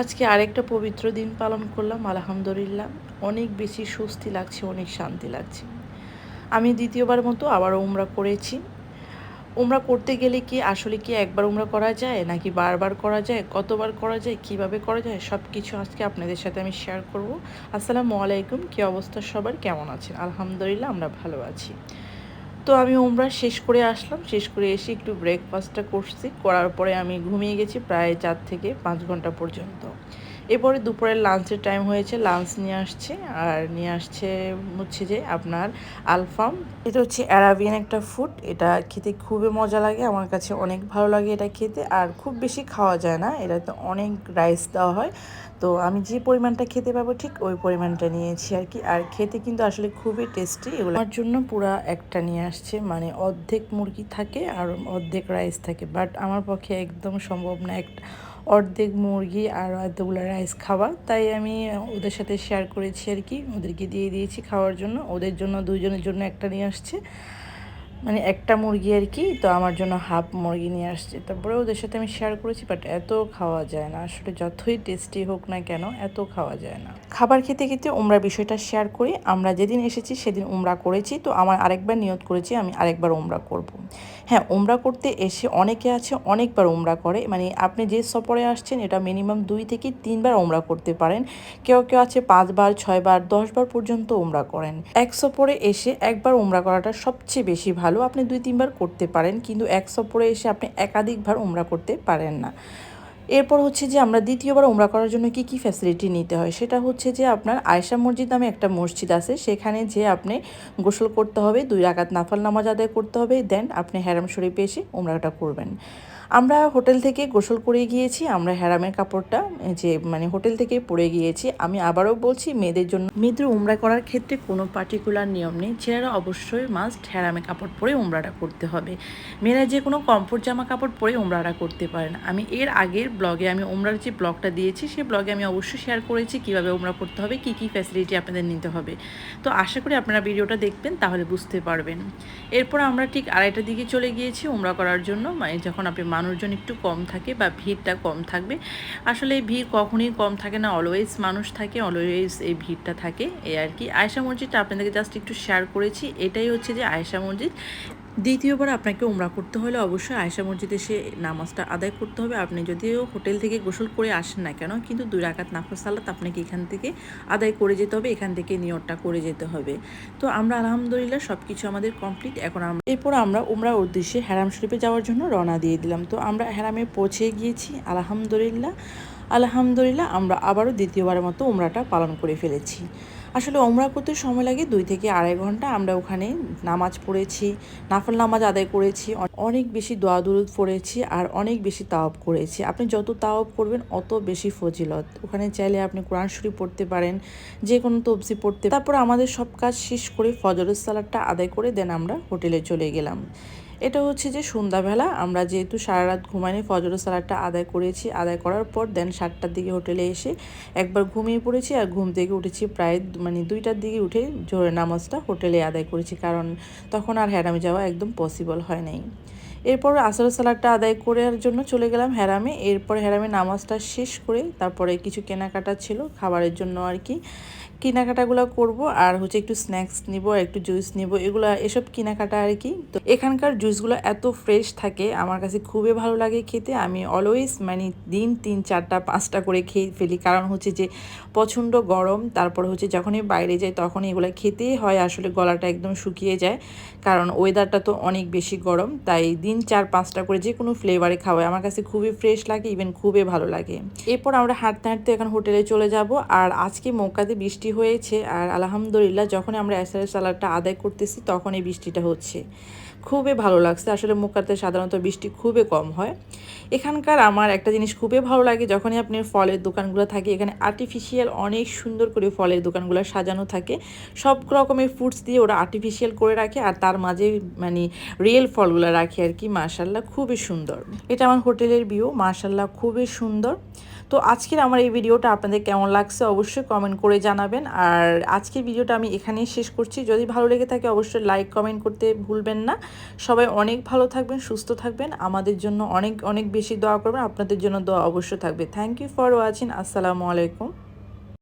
আজকে আরেকটা পবিত্র দিন পালন করলাম, আলহামদুলিল্লাহ। অনেক বেশি স্বস্তি লাগছে, অনেক শান্তি লাগছে। আমি দ্বিতীয়বার মতো আবার উমরা করেছি। উমরা করতে গেলে কি আসলে কি একবার উমরা করা যায়, নাকি বারবার করা যায়, কতবার করা যায়, কীভাবে করা যায় সব কিছু আজকে আপনাদের সাথে আমি শেয়ার করব। আসসালামু আলাইকুম, কী অবস্থা সবার? কেমন আছেন? আলহামদুলিল্লাহ, আমরা ভালো আছি। তো আমি ওমরা শেষ করে আসলাম। শেষ করে এসে একটু ব্রেকফাস্টটা করছি। করার পরে আমি ঘুমিয়ে গেছি প্রায় চার থেকে পাঁচ ঘণ্টা পর্যন্ত। এরপরে দুপুরের লাঞ্চের টাইম হয়েছে। লাঞ্চ নিয়ে আসছে। আর নিয়ে আসছে হচ্ছে যে আপনার আলফাম। এটা হচ্ছে অ্যারাবিয়ান একটা ফুড এটা খেতে খুবই মজা লাগে। আমার কাছে অনেক ভালো লাগে এটা খেতে। আর খুব বেশি খাওয়া যায় না। এটাতে অনেক রাইস দেওয়া হয়। তো আমি যে পরিমাণটা খেতে পাবো ঠিক ওই পরিমাণটা নিয়েছি আর কি। আর খেতে কিন্তু আসলে খুবই টেস্টি এগুলো। আমার জন্য পুরা একটা নিয়ে আসছে মানে অর্ধেক মুরগি থাকে আর অর্ধেক রাইস থাকে। বাট আমার পক্ষে একদম সম্ভব না একটা অর্ধেক মুরগি আর এতগুলো রাইস খাওয়া। তাই আমি ওদের সাথে শেয়ার করেছি আর কি। ওদেরকে দিয়ে দিয়েছি খাওয়ার জন্য। ওদের জন্য দুইজনের জন্য একটা নিয়ে আসছে। মানে একটা মুরগি আর কি, তো আমার জন্য হাফ মুরগি নিয়ে আসছে। তারপরে ওদের সাথে আমি শেয়ার করেছি বাট এত খাওয়া যায় না। আসলে যতই টেস্টি হোক না কেন, এত খাওয়া যায় না। খাবার খেতে খেতে উমরা বিষয়টা শেয়ার করি। আমরা যেদিন এসেছি, সেদিন উমরা করেছি। তো আমার আরেকবার নিয়ত করেছি, আমি আরেকবার উমরা করব। হ্যাঁ উমরা করতে এসে অনেকে আছে, অনেকবার উমরা করে। মানে আপনি যে সফরে আসছেন, এটা মিনিমাম দুই থেকে তিনবার উমরা করতে পারেন। কেউ কেউ আছে পাঁচবার, ছয়বার, দশবার পর্যন্ত উমরা করেন। এক সফরে এসে একবার উমরা করাটা সবচেয়ে বেশি ভালো। ভালো আপনি দুই তিনবার করতে পারেন, কিন্তু এক সফরে এসে আপনি একাধিকবার উমরা করতে পারেন না। এরপর হচ্ছে যে আমরা দ্বিতীয়বার উমরা করার জন্য কি কি ফ্যাসিলিটি নিতে হয়? সেটা হচ্ছে যে আপনার আয়সা মসজিদ নামে একটা মসজিদ আছে, সেখানে যে আপনি গোসল করতে হবে, দুই রাকাত নাফাল নামাজ আদায় করতে হবে দেন আপনি হ্যারাম শরীফে এসে উমরাটা করবেন। আমরা হোটেল থেকে গোসল করে গিয়েছি, আমরা হ্যারামের কাপড়টা যে মানে হোটেল থেকে পরে গিয়েছি। আমি আবারও বলছি, মেয়েদের জন্য মেয়েদের উমরা করার ক্ষেত্রে কোনো পার্টিকুলার নিয়ম নেই। ছেলেরা অবশ্যই মাস্ট হ্যারামে কাপড় পরে উমরাটা করতে হবে। মেয়েরা যে কোনো কমফোর্ট জামা কাপড় পরে উমরাটা করতে পারেন আমি এর আগের ব্লগে আমি উমরার যে ব্লগটা দিয়েছি সেই ব্লগে আমি অবশ্যই শেয়ার করেছি, কীভাবে উমরা করতে হবে, কী কী ফ্যাসিলিটি আপনাদের নিতে হবে। তো আশা করি আপনারা ভিডিওটা দেখবেন, তাহলে বুঝতে পারবেন। এরপর আমরা ঠিক আড়াইটার দিকে চলে গিয়েছি উমরা করার জন্য মানে যখন আপনি মানুষজন একটু কম থাকে বা ভিড়টা কম থাকবে। আসলে ভিড় কখনোই কম থাকে না অলওয়েজ মানুষ থাকে অলওয়েজ এই ভিড়টা থাকে, এই আর কি। আয়সা মসজিদটা আপনাদেরকে জাস্ট একটু শেয়ার করেছি, এটাই হচ্ছে যে আয়সা মসজিদ। দ্বিতীয়বার আপনাকে উমরা করতে হলে অবশ্যই আয়সা মসজিদে সে নামাজটা আদায় করতে হবে। আপনি যদিও হোটেল থেকে গোসল করে আসেন না কেন, কিন্তু দুই রাকাত নাফাজ সালাত আপনাকে এখান থেকে আদায় করে যেতে হবে, এখান থেকে নিয়তটা করে যেতে হবে। তো আমরা আলহামদুলিল্লাহ সব কিছু আমাদের কমপ্লিট। এখন আমরা এরপর আমরা উমরা উদ্দেশ্যে হ্যারাম শরীফে যাওয়ার জন্য রওনা দিয়ে দিলাম। তো আমরা হ্যারামে পৌঁছে গিয়েছি। আলহামদুলিল্লাহ আলহামদুলিল্লাহ আমরা আবারও দ্বিতীয়বারের মতো উমরাটা পালন করে ফেলেছি। আসলে ওমরা করতে সময় লাগে দুই থেকে আড়াই ঘণ্টা। আমরা ওখানে নামাজ পড়েছি, নাফল নামাজ আদায় করেছি অনেক বেশি দোয়া দুরুদ পড়েছি আর অনেক বেশি তাওয়াব করেছি। আপনি যত তাওয়াব করবেন, অত বেশি ফজিলত। ওখানে চাইলে আপনি কোরআন শরীফ পড়তে পারেন যে কোনো তবজি পড়তে। তারপর আমাদের সব কাজ শেষ করে ফজরুস সালাদটা আদায় করে দেন আমরা হোটেলে চলে গেলাম। এটা হচ্ছে যে সন্ধ্যাবেলা, আমরা যেহেতু সারা রাত ঘুমাইনি ফজর সালাদটা আদায় করেছি। আদায় করার পর দেন সাতটার দিকে হোটেলে এসে একবার ঘুমিয়ে পড়েছি আর ঘুম থেকে উঠেছি প্রায় মানে দুইটার দিকে উঠে জোরে নামাজটা হোটেলে আদায় করেছি। কারণ তখন আর হ্যারামে যাওয়া একদম পসিবল হয় নাই। এরপর আসর সালাদটা আদায় করার জন্য চলে গেলাম হ্যারামে এরপর হ্যারামে নামাজটা শেষ করে তারপরে কিছু কেনাকাটা ছিল, খাবারের জন্য আর কি। কেনাকাটাগুলো করব আর হচ্ছে একটু স্ন্যাক্স নিব, একটু জুস নিব, এগুলো, এসব কেনাকাটা আর কি। তো এখানকার জুসগুলো এত ফ্রেশ থাকে, আমার কাছে খুবই ভালো লাগে খেতে। আমি অলওয়েজ মানে দিন তিন, চারটা, পাঁচটা করে খেয়ে ফেলি। কারণ হচ্ছে যে প্রচণ্ড গরম, তারপর হচ্ছে যখনই বাইরে যাই তখন এগুলো খেতেই হয়। আসলে গলাটা একদম শুকিয়ে যায়, কারণ ওয়েদারটা তো অনেক বেশি গরম, তাই দিন চার, পাঁচটা করে যে কোনো ফ্লেভারে খাওয়াই। আমার কাছে খুবই ফ্রেশ লাগে ইভেন খুবই ভালো লাগে। এরপর আমরা হাঁটতে হাঁটতে এখন হোটেলে চলে যাব। আর আজকে মৌকাতে বৃষ্টি হয়েছে। আর আলহামদুলিল্লাহ যখন আমরা এসআরের সালাদটা আদায় করতেছি তখন এই বৃষ্টিটা হচ্ছে। খুবই ভালো লাগছে। আসলে মুখাতে সাধারণত বৃষ্টি খুবই কম হয়। এখানকার আমার একটা জিনিস খুবই ভালো লাগে, যখনই আপনি ফলের দোকানগুলো থাকে, এখানে আর্টিফিশিয়াল অনেক সুন্দর করে ফলের দোকানগুলো সাজানো থাকে। সব রকমের ফ্রুটস দিয়ে ওরা আর্টিফিশিয়াল করে রাখে আর তার মাঝে মানে রিয়েল ফলগুলো রাখে আর কি মার্শাল্লাহ খুবই সুন্দর। এটা আমার হোটেলের ভিউ মার্শাল্লাহ খুবই সুন্দর। তো আজকের আমার এই ভিডিওটা আপনাদের কেমন লাগছে অবশ্যই কমেন্ট করে জানাবেন। আর আজকের ভিডিওটা আমি এখানেই শেষ করছি। যদি ভালো লেগে থাকে অবশ্যই লাইক কমেন্ট করতে ভুলবেন না। সবাই অনেক ভালো থাকবেন, সুস্থ থাকবেন। আমাদের জন্য অনেক অনেক বেশি দোয়া করবেন আপনাদের জন্য দোয়া অবশ্য থাকবে। থ্যাংক ইউ ফর ওয়াচিং আসসালামু আলাইকুম।